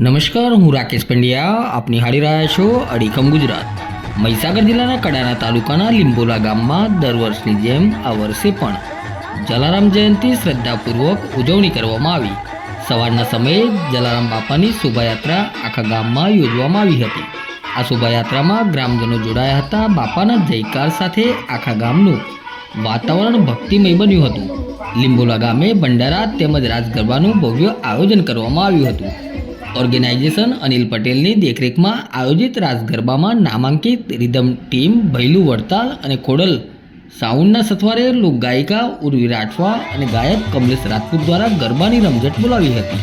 નમસ્કાર, હું રાકેશ પંડ્યા. આપ નિહાળી રહ્યા છો અડીખમ ગુજરાત. મહીસાગર જિલ્લાના કડાણા તાલુકાના લીંબોલા ગામમાં દર વર્ષની જેમ આ વર્ષે પણ જલારામ જયંતિ શ્રદ્ધાપૂર્વક ઉજવણી કરવામાં આવી. સવારના સમયે જલારામ બાપાની શોભાયાત્રા આખા ગામમાં યોજવામાં આવી હતી. આ શોભાયાત્રામાં ગ્રામજનો જોડાયા હતા બાપાના જયકાર સાથે આખા ગામનું વાતાવરણ ભક્તિમય બન્યું હતું. લીંબોલા ગામે ભંડારા તેમજ રાજગરબાનું ભવ્ય આયોજન કરવામાં આવ્યું હતું. ઓર્ગેનાઇઝેશન અનિલ પટેલની દેખરેખમાં આયોજિત રાસ ગરબામાં નામાંકિત રિધમ ટીમ ભૈલું વડતાલ અને ખોડલ, સાઉન્ડના સથવારે લોકગાયિકા ઉર્વી રાઠવા અને ગાયક કમલેશ રાજપૂત દ્વારા ગરબાની રમઝટ બોલાવી હતી.